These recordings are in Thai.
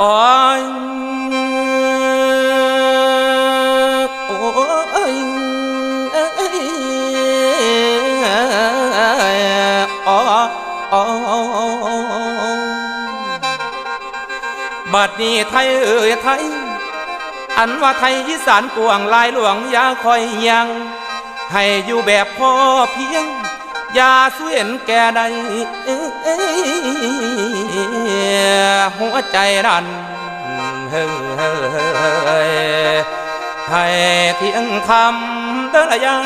โอ้ยโอ้ยโอ้บัดนี้ไทยเอ่ยไทย อันว่าไทยอีสานกวางลายหลวงอยาคอยยัง ให้อยู่แบบพอเพียงอย่าสเวนแก่ใด ใจดันเฮ้ยให้เที่ยงคำเดินยัง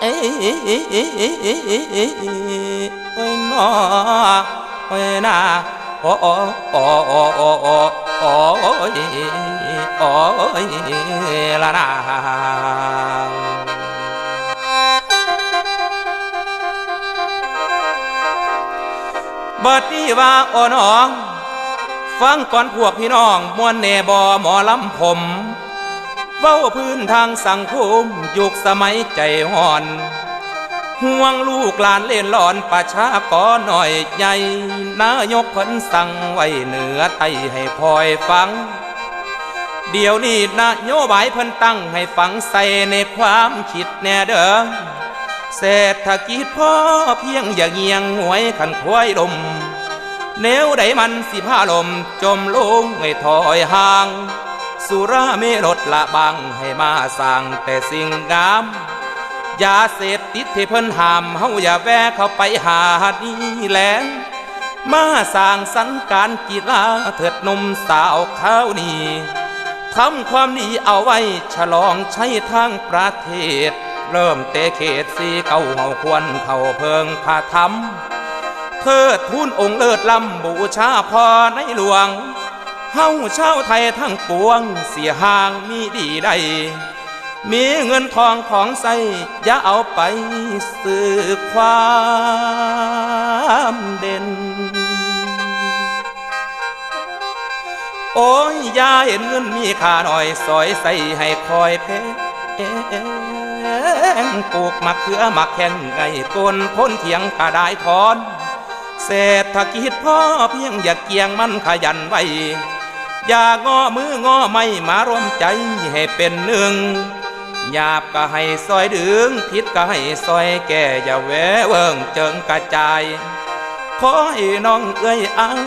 เอ้ยนอเอ้ยนาโอ้โอ้โอ้โอ้โอ้โอ้โอ้ยโอ้ยละนา บัดนี้ว่าโอ้น้อง ฟังก่อนพวกพี่น้องมวนเนบอหมอลำผม เว้าพื้นทางสังคมยุคสมัยใจห่อน ห่วงลูกหลานเล่นหลอนประชากรหน่อยใหญ่นายกเพิ่นสั่งไว้เหนือไทยให้คอยฟัง เดี๋ยวนี้นโยบายเพิ่นตั้งให้ฝังใส่ในความคิดแน่เด้อ เศรษฐกิจพ่อเพียงอย่าเงียงหวยขันควายลมแนวใดมันสิพาลมจมลงให้ถอยห่าง สุราไม่ลดละบังให้มาสั่งแต่สิ่งงามยาเสพติดที่เพิ่นหามเฮาอย่าแวะเข้าไปหาดีแหลงมาสร้างสรรการกีฬาเถิดหนมสาวข้าวนี้ทำความดีเอาไว้ฉลองใช้ทางประเทศ เริ่มเตะเขตสีเก่าเฮาควรเข้าเพิงพาธรรมเทิดทุนองค์เลิศลำบูชาพอในหลวงเฮาชาวไทยทั้งปวงเสียห่างมีดีใดมีเงินทองของใสอย่าเอาไปซื้อความเด่น โอ้ยอยาเห็นเงินมีค่าหน่อยสอยใสให้คอยเพ งปลูกมะเขือมะแข่งไงกนพ้นเถียงกระได้ทอน เศรษฐกิจพ่อเพียงอย่าเกียงมันขยันไว้ อย่าง้อมือง้อไม่มารวมใจให้เป็นหนึ่งหยาบก็ให้ซอยดึงผิดก็ให้ซอยแก่อย่าแวะเวิงเจิงกระจาย ขอให้น้องเอ้ยอัง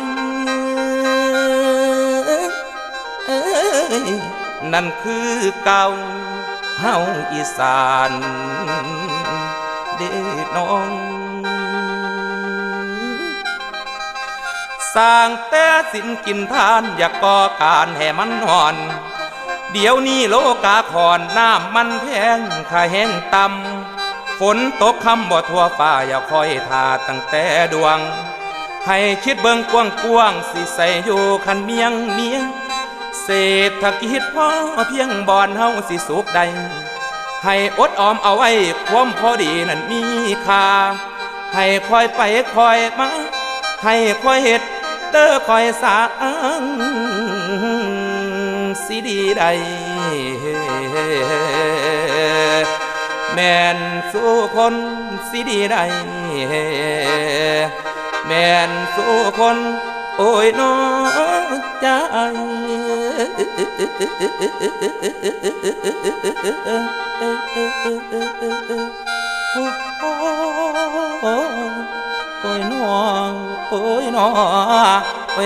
เอ้ยนั่นคือเก่า เฮาอีสานเด้น้อง สร้างแต่สินกินทานอย่าก่อการให้มันหอน เดี๋ยวนี้โลกาขอนน้ำมันแพงค่าแห้งต่ำฝนตกคำบ่ทั่วฟ้าอย่าคอยทาตั้งแต่ดวง ให้คิดเบิ่งกว้างกว้างสิใส่อยู่คันเมียงเมียง เศรษฐกิจพอเพียงบอนเฮาสิสุขใด ให้อดออมเอาไว้ความพอดีนั้นมีค่า ให้คอยไปคอยมา ให้คอยเฮ็ดเด้อคอยสร้างสิดีใด แม่นสู้คนสิดีใด แม่นสู้คนโอ้ย น้อใจโอ้ยน้องโอ้ยน้อโ